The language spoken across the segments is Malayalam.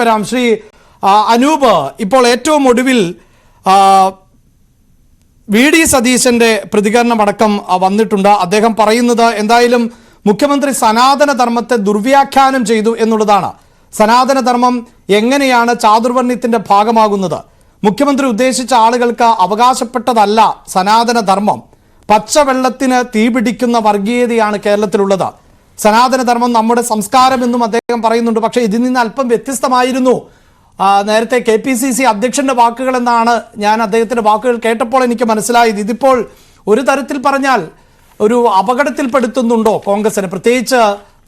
വരാം. ശ്രീ അനൂപ് ഇപ്പോൾ ഏറ്റവും ഒടുവിൽ വി ഡി സതീശന്റെ പ്രതികരണമടക്കം അടക്കം വന്നിട്ടുണ്ട്. അദ്ദേഹം പറയുന്നത് എന്തായാലും മുഖ്യമന്ത്രി സനാതന ധർമ്മത്തെ ദുർവ്യാഖ്യാനം ചെയ്തു എന്നുള്ളതാണ്. സനാതന ധർമ്മം എങ്ങനെയാണ് ചാതുർവർണയത്തിന്റെ ഭാഗമാകുന്നത്? മുഖ്യമന്ത്രി ഉദ്ദേശിച്ച ആളുകൾക്ക് അവകാശപ്പെട്ടതല്ല സനാതന ധർമ്മം പച്ചവെള്ളത്തിന് തീപിടിക്കുന്ന വർഗീയതയാണ് കേരളത്തിലുള്ളത്. സനാതന ധർമ്മം നമ്മുടെ സംസ്കാരം എന്നും അദ്ദേഹം പറയുന്നുണ്ട്. പക്ഷെ ഇതിൽ നിന്ന് അല്പം വ്യത്യസ്തമായിരുന്നു. നേരത്തെ കെ പി സി സി അധ്യക്ഷന്റെ വാക്കുകൾ എന്നാണ് ഞാൻ അദ്ദേഹത്തിന്റെ വാക്കുകൾ കേട്ടപ്പോൾ എനിക്ക് മനസ്സിലായത്. ഇതിപ്പോൾ ഒരു തരത്തിൽ പറഞ്ഞാൽ ഒരു അപകടത്തിൽപ്പെടുത്തുന്നുണ്ടോ കോൺഗ്രസിന്? പ്രത്യേകിച്ച്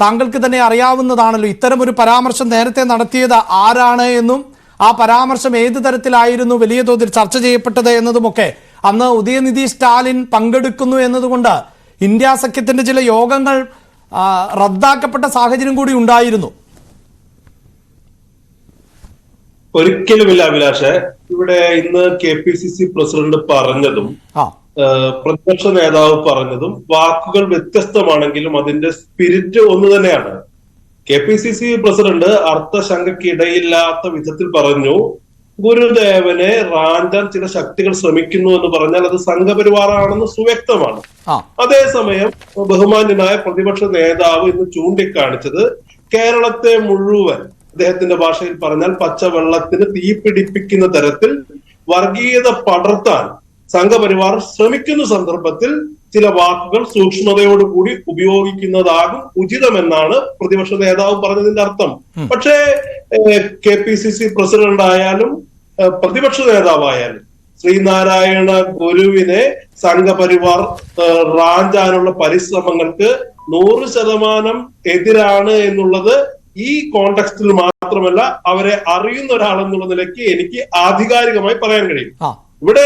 താങ്കൾക്ക് തന്നെ അറിയാവുന്നതാണല്ലോ ഇത്തരം ഒരു പരാമർശം നേരത്തെ നടത്തിയത് ആരാണ് എന്നും ആ പരാമർശം ഏത് തരത്തിലായിരുന്നു വലിയ തോതിൽ ചർച്ച ചെയ്യപ്പെട്ടത് എന്നതുമൊക്കെ. അന്ന് ഉദയനിധി സ്റ്റാലിൻ പങ്കെടുക്കുന്നു എന്നതുകൊണ്ട് ഇന്ത്യ സഖ്യത്തിന്റെ ചില യോഗങ്ങൾ റദ്ദാക്കപ്പെട്ട സാഹചര്യം കൂടി ഉണ്ടായിരുന്നു. ഒരിക്കലുമില്ല അഭിലാഷ. ഇവിടെ ഇന്ന് K P C C president പറഞ്ഞതും പ്രതിപക്ഷ നേതാവ് പറഞ്ഞതും വാക്കുകൾ വ്യത്യസ്തമാണെങ്കിലും അതിന്റെ സ്പിരിറ്റ് ഒന്ന് തന്നെയാണ്. K P C C president അർത്ഥശങ്കയ്ക്കിടയില്ലാത്ത വിധത്തിൽ പറഞ്ഞു ഗുരുദേവനെ റാൻഡാൻ ചില ശക്തികൾ ശ്രമിക്കുന്നു എന്ന് പറഞ്ഞാൽ അത് സംഘപരിവാറാണെന്ന് സുവ്യക്തമാണ്. അതേസമയം ബഹുമാന്യനായ പ്രതിപക്ഷ നേതാവ് ഇന്ന് ചൂണ്ടിക്കാണിച്ചത് കേരളത്തെ മുഴുവൻ അദ്ദേഹത്തിന്റെ ഭാഷയിൽ പറഞ്ഞാൽ പച്ചവെള്ളത്തിന് തീപിടിപ്പിക്കുന്ന തരത്തിൽ വർഗീയത പടർത്താൻ സംഘപരിവാർ ശ്രമിക്കുന്ന സന്ദർഭത്തിൽ ചില വാക്കുകൾ സൂക്ഷ്മതയോടുകൂടി ഉപയോഗിക്കുന്നതാകും ഉചിതമെന്നാണ് പ്രതിപക്ഷ നേതാവ് പറഞ്ഞതിന്റെ അർത്ഥം. പക്ഷേ K P C C president ആയാലും പ്രതിപക്ഷ നേതാവായാലും ശ്രീനാരായണ ഗുരുവിനെ സംഘപരിവാർ റാഞ്ചാനുള്ള പരിശ്രമങ്ങൾക്ക് നൂറ് ശതമാനം എതിരാണ് എന്നുള്ളത് ഈ കോണ്ടെക്സ്റ്റിൽ മാത്രമല്ല അവരെ അറിയുന്ന ഒരാളെന്നുള്ള നിലയ്ക്ക് എനിക്ക് ആധികാരികമായി പറയാൻ കഴിയും. ഇവിടെ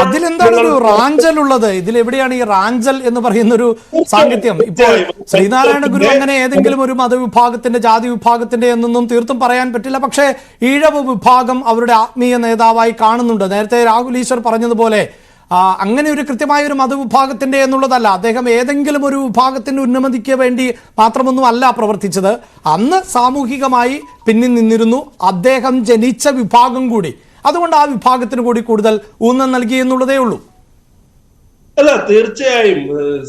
അതിലെന്താണ് ഒരു റാഞ്ചൽ ഉള്ളത് ഇതിൽ എവിടെയാണ് ഈ റാഞ്ചൽ എന്ന് പറയുന്ന ഒരു സാഹിത്യം? ഇപ്പോൾ ശ്രീനാരായണ ഗുരു അങ്ങനെ ഏതെങ്കിലും ഒരു മതവിഭാഗത്തിന്റെ ജാതി വിഭാഗത്തിന്റെ എന്നൊന്നും തീർത്തും പറയാൻ പറ്റില്ല. പക്ഷേ ഈഴവ് വിഭാഗം അവരുടെ ആത്മീയ നേതാവായി കാണുന്നുണ്ട്. നേരത്തെ രാഹുൽ ഈശ്വർ പറഞ്ഞതുപോലെ ആ, അങ്ങനെ ഒരു കൃത്യമായ ഒരു മതവിഭാഗത്തിന്റെ എന്നുള്ളതല്ല. അദ്ദേഹം ഏതെങ്കിലും ഒരു വിഭാഗത്തിന്റെ ഉന്നമതിക്ക് വേണ്ടി മാത്രമൊന്നും അല്ല പ്രവർത്തിച്ചത്. അന്ന് സാമൂഹികമായി പിന്നിൽ നിന്നിരുന്നു. അദ്ദേഹം ജനിച്ച വിഭാഗം കൂടി. അതുകൊണ്ട് ആ വിഭാഗത്തിന് കൂടി കൂടുതൽ ഊന്നൽ നൽകി എന്നുള്ളതേ ഉള്ളൂ അല്ല തീർച്ചയായും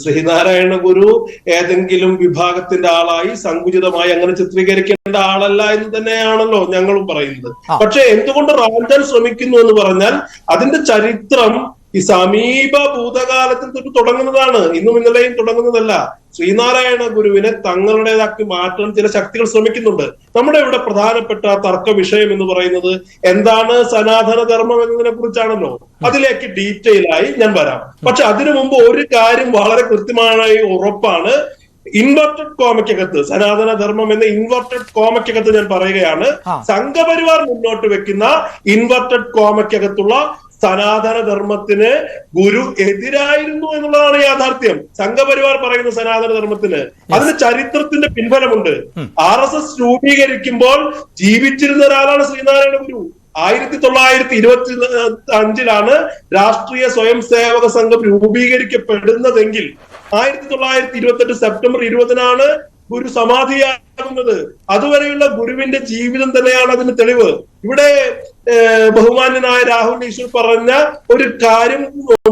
ശ്രീനാരായണ ഗുരു ഏതെങ്കിലും വിഭാഗത്തിന്റെ ആളായി സങ്കുചിതമായി അങ്ങനെ ചിത്രീകരിക്കേണ്ട ആളല്ല എന്ന് തന്നെയാണല്ലോ ഞങ്ങളും പറയുന്നത്. പക്ഷെ എന്തുകൊണ്ട് റാഞ്ചാൻ ശ്രമിക്കുന്നു എന്ന് പറഞ്ഞാൽ അതിന്റെ ചരിത്രം ഈ സമീപ ഭൂതകാലത്തിൽ തൊട്ട് തുടങ്ങുന്നതാണ്. ഇന്നും ഇന്നലെയും തുടങ്ങുന്നതല്ല. ശ്രീനാരായണ ഗുരുവിനെ തങ്ങളുടേതാക്കി മാറ്റാൻ ചില ശക്തികൾ ശ്രമിക്കുന്നുണ്ട്. നമ്മുടെ ഇവിടെ പ്രധാനപ്പെട്ട തർക്ക വിഷയം എന്ന് പറയുന്നത് എന്താണ് സനാതന ധർമ്മം എന്നതിനെ കുറിച്ചാണല്ലോ. അതിലേക്ക് ഡീറ്റെയിൽ ആയി ഞാൻ വരാം. പക്ഷെ അതിനു മുമ്പ് ഒരു കാര്യം വളരെ കൃത്യമായി ഉറപ്പാണ്. ഇൻവെർട്ടഡ് കോമയ്ക്കകത്ത് സനാതന ധർമ്മം എന്ന ഇൻവെർട്ടഡ് കോമയ്ക്കകത്ത് ഞാൻ പറയുകയാണ്. സംഘപരിവാർ മുന്നോട്ട് വെക്കുന്ന ഇൻവെർട്ടഡ് കോമയ്ക്കകത്തുള്ള സനാതന ധർമ്മത്തിന് ഗുരു എതിരായിരുന്നു എന്നുള്ളതാണ് യാഥാർത്ഥ്യം. സംഘപരിവാർ പറയുന്ന സനാതന ധർമ്മത്തിന് അതിന് ചരിത്രത്തിന്റെ പിൻബലമുണ്ട്. ആർ എസ് എസ് രൂപീകരിക്കുമ്പോൾ ജീവിച്ചിരുന്ന ഒരാളാണ് ശ്രീനാരായണ ഗുരു. ആയിരത്തി തൊള്ളായിരത്തി ഇരുപത്തി അഞ്ചിലാണ് രാഷ്ട്രീയ സ്വയം സേവക സംഘം രൂപീകരിക്കപ്പെടുന്നതെങ്കിൽ ആയിരത്തി തൊള്ളായിരത്തി ഇരുപത്തെട്ട് സെപ്റ്റംബർ ഇരുപതിനാണ് ഗുരു സമാധിയാകുന്നത് അതുവരെയുള്ള ഗുരുവിന്റെ ജീവിതം തന്നെയാണ് അതിന് തെളിവ്. ഇവിടെ ബഹുമാന്യനായ രാഹുൽ ഈശ്വർ പറഞ്ഞ ഒരു കാര്യം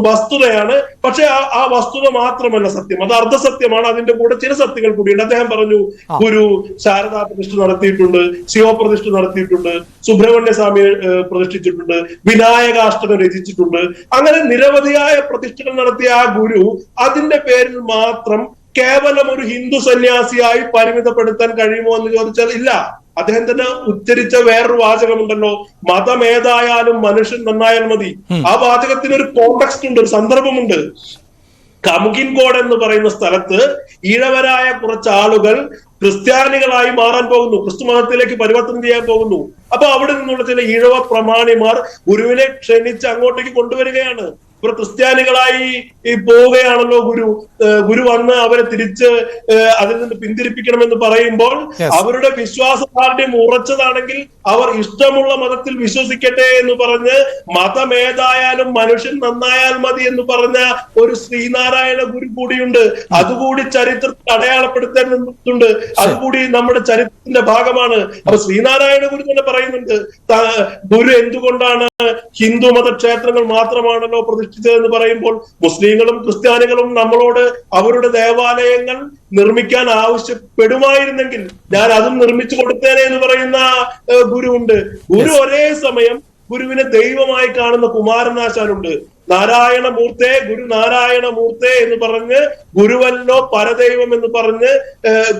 വസ്തുതയാണ്. പക്ഷെ ആ ആ വസ്തുത മാത്രമല്ല സത്യം. അത് അർദ്ധസത്യമാണ്. അതിന്റെ കൂടെ ചില സത്യങ്ങൾ കൂടിയുണ്ട്. അദ്ദേഹം പറഞ്ഞു ഗുരു ശാരദാ പ്രതിഷ്ഠ നടത്തിയിട്ടുണ്ട്. ശിവപ്രതിഷ്ഠ നടത്തിയിട്ടുണ്ട്. സുബ്രഹ്മണ്യ സ്വാമി പ്രതിഷ്ഠിച്ചിട്ടുണ്ട്. വിനായകാഷ്ടകം രചിച്ചിട്ടുണ്ട്. അങ്ങനെ നിരവധിയായ പ്രതിഷ്ഠകൾ നടത്തിയ ആ ഗുരു അതിന്റെ പേരിൽ മാത്രം കേവലം ഒരു ഹിന്ദു സന്യാസിയായി പരിമിതപ്പെടുത്താൻ കഴിയുമോ എന്ന് ചോദിച്ചാൽ ഇല്ല. അദ്ദേഹം തന്നെ ഉച്ചരിച്ച വേറൊരു വാചകമുണ്ടല്ലോ. മതം ഏതായാലും മനുഷ്യൻ നന്നായാൽ മതി. ആ വാചകത്തിന് ഒരു കോണ്ടക്സ്റ്റ് ഉണ്ട് ഒരു സന്ദർഭമുണ്ട്. കമുകിൻകോട് എന്ന് പറയുന്ന സ്ഥലത്ത് ഈഴവരായ കുറച്ച് ആളുകൾ ക്രിസ്ത്യാനികളായി മാറാൻ പോകുന്നു. ക്രിസ്തു മതത്തിലേക്ക് പരിവർത്തനം ചെയ്യാൻ പോകുന്നു. അപ്പൊ അവിടെ നിന്നുള്ള ചില ഈഴവ പ്രമാണിമാർ ഗുരുവിനെ ക്ഷണിച്ച് അങ്ങോട്ടേക്ക് കൊണ്ടുവരികയാണ്. ഇവർ ക്രിസ്ത്യാനികളായി ഈ പോവുകയാണല്ലോ ഗുരു. ഗുരു വന്ന് അവരെ തിരിച്ച് അതിൽ നിന്ന് പിന്തിരിപ്പിക്കണമെന്ന് പറയുമ്പോൾ. അവരുടെ വിശ്വാസദാർഢ്യം ഉറച്ചതാണെങ്കിൽ അവർ ഇഷ്ടമുള്ള മതത്തിൽ വിശ്വസിക്കട്ടെ എന്ന് പറഞ്ഞ് മതമേതായാലും മനുഷ്യൻ നന്നായാൽ മതി എന്ന് പറഞ്ഞ ഒരു ശ്രീനാരായണ ഗുരു കൂടിയുണ്ട്. അതുകൂടി ചരിത്രത്തിൽ അടയാളപ്പെടുത്തേണ്ടതുണ്ട് അതുകൂടി നമ്മുടെ ചരിത്രത്തിന്റെ ഭാഗമാണ്. അപ്പൊ ശ്രീനാരായണ ഗുരു തന്നെ പറയുന്നുണ്ട് ഗുരു എന്തുകൊണ്ടാണ് ഹിന്ദു മത ക്ഷേത്രങ്ങൾ മാത്രമാണല്ലോ പ്രതിഷ്ഠിച്ചതെന്ന് പറയുമ്പോൾ മുസ്ലിങ്ങളും ക്രിസ്ത്യാനികളും നമ്മളോട് അവരുടെ ദേവാലയങ്ങൾ നിർമ്മിക്കാൻ ആവശ്യപ്പെടുമായിരുന്നെങ്കിൽ ഞാൻ അതും നിർമ്മിച്ചു കൊടുത്തേനെ എന്ന് പറയുന്ന ഗുരുവുണ്ട്. ഗുരു ഒരേ സമയം ഗുരുവിനെ ദൈവമായി കാണുന്ന കുമാരനാശാനുണ്ട്. നാരായണ മൂർത്തെ ഗുരു നാരായണ മൂർത്തെ എന്ന് പറഞ്ഞ് ഗുരുവല്ലോ പരദൈവം എന്ന് പറഞ്ഞ്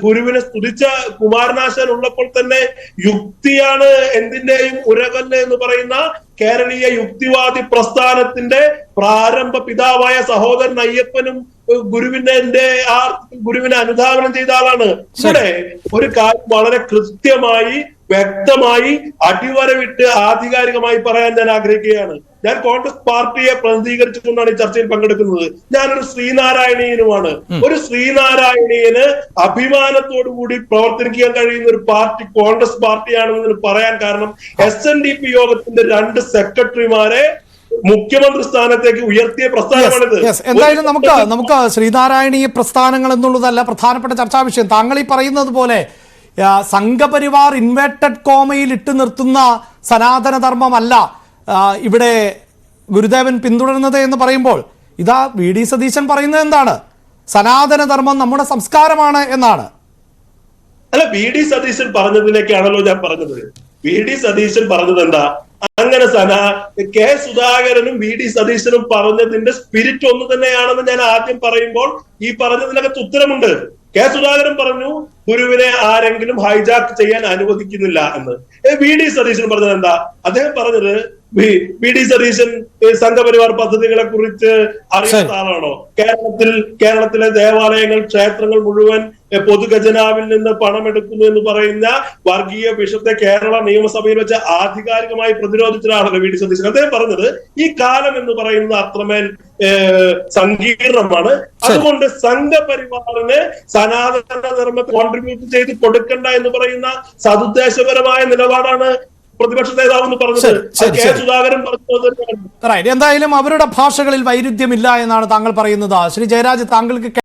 ഗുരുവിനെ സ്തുതിച്ച കുമാരനാശാൻ ഉള്ളപ്പോൾ തന്നെ യുക്തിയാണ് എന്തിന്റെയും ഉരകല്ല് എന്ന് പറയുന്ന കേരളീയ യുക്തിവാദി പ്രസ്ഥാനത്തിന്റെ പ്രാരംഭ പിതാവായ സഹോദരൻ അയ്യപ്പനും ഗുരുവിന്റെ ആ ഗുരുവിനെ അനുധാവനം ചെയ്ത ആളാണ്. ഇവിടെ ഒരു കാര്യം വളരെ കൃത്യമായി വ്യക്തമായി അടിവരവിട്ട് ആധികാരികമായി പറയാൻ ഞാൻ ആഗ്രഹിക്കുകയാണ്. ഞാൻ കോൺഗ്രസ് പാർട്ടിയെ പ്രതിനിധീകരിച്ചുകൊണ്ടാണ് ഈ ചർച്ചയിൽ പങ്കെടുക്കുന്നത്. ഞാനൊരു ശ്രീനാരായണീയനുമാണ്. ഒരു ശ്രീനാരായണീയന് അഭിമാനത്തോടു കൂടി പ്രവർത്തിക്കാൻ കഴിയുന്ന ഒരു പാർട്ടി കോൺഗ്രസ് പാർട്ടിയാണെന്ന് പറയാൻ കാരണം എസ് എൻ ഡി പി യോഗത്തിന്റെ രണ്ട് സെക്രട്ടറിമാരെ മുഖ്യമന്ത്രി സ്ഥാനത്തേക്ക് ഉയർത്തിയ പ്രസ്ഥാനമാണിത്. എന്തായാലും നമുക്ക് നമുക്ക് ശ്രീനാരായണീയ പ്രസ്ഥാനങ്ങൾ എന്നുള്ളതല്ല പ്രധാനപ്പെട്ട ചർച്ചാ വിഷയം. താങ്കൾ ഈ പറയുന്നത് പോലെ സംഘപരിവാർ ഇൻവേർട്ടഡ് കോമയിൽ ഇട്ട് നിർത്തുന്ന സനാതനധർമ്മമല്ല ഇവിടെ ഗുരുദേവൻ പിന്തുടരുന്നത് എന്ന് പറയുമ്പോൾ ഇതാ വി ഡി സതീശൻ പറയുന്നത് എന്താണ്? സനാതനധർമ്മം നമ്മുടെ സംസ്കാരമാണ് എന്നാണ്. അല്ല വി ഡി സതീശൻ പറഞ്ഞതിലേക്കാണല്ലോ ഞാൻ പറഞ്ഞത്. വി ഡി സതീശൻ പറഞ്ഞത് എന്താ? അങ്ങനെ സനാ കെ സുധാകരനും വി ഡി സതീശനും പറഞ്ഞതിന്റെ സ്പിരിറ്റ് ഒന്ന് തന്നെയാണെന്ന് ഞാൻ ആദ്യം പറയുമ്പോൾ ഈ പറഞ്ഞതിനകത്ത് ഉത്തരമുണ്ട്. കെ സുധാകരൻ പറഞ്ഞു ഗുരുവിനെ ആരെങ്കിലും ഹൈജാക്ക് ചെയ്യാൻ അനുവദിക്കുന്നില്ല എന്ന്. വി ഡി സതീശൻ പറഞ്ഞത് എന്താ? അദ്ദേഹം പറഞ്ഞത് വി- ഡി സതീശൻ സംഘപരിവാർ പദ്ധതികളെ കുറിച്ച് അറിയാത്ത ആളാണോ? കേരളത്തിൽ കേരളത്തിലെ ദേവാലയങ്ങൾ ക്ഷേത്രങ്ങൾ മുഴുവൻ പൊതുഖജനാവിൽ നിന്ന് പണമെടുക്കുന്നു എന്ന് പറയുന്ന വർഗീയ വിഷത്തെ കേരള നിയമസഭയിൽ വെച്ച് ആധികാരികമായി പ്രതിരോധിച്ചതാണല്ലോ വി ഡി സതീശൻ? അദ്ദേഹം പറഞ്ഞത് ഈ കാലം എന്ന് പറയുന്നത് അത്രമേൽ സങ്കീർണമാണ്. അതുകൊണ്ട് സംഘപരിവാറിന് സനാതന ധർമ്മത്തെ കോൺട്രിബ്യൂട്ട് ചെയ്ത് കൊടുക്കണ്ട എന്ന് പറയുന്ന സതുദ്ദേശപരമായ നിലപാടാണ് പ്രതിപക്ഷ കെ സുധാകരൻ പറഞ്ഞത് എന്തായാലും അവരുടെ ഭാഷകളിൽ വൈരുദ്ധ്യമില്ല എന്നാണ് താങ്കൾ പറയുന്നത്. ശ്രീ ജയരാജ് താങ്കൾക്ക്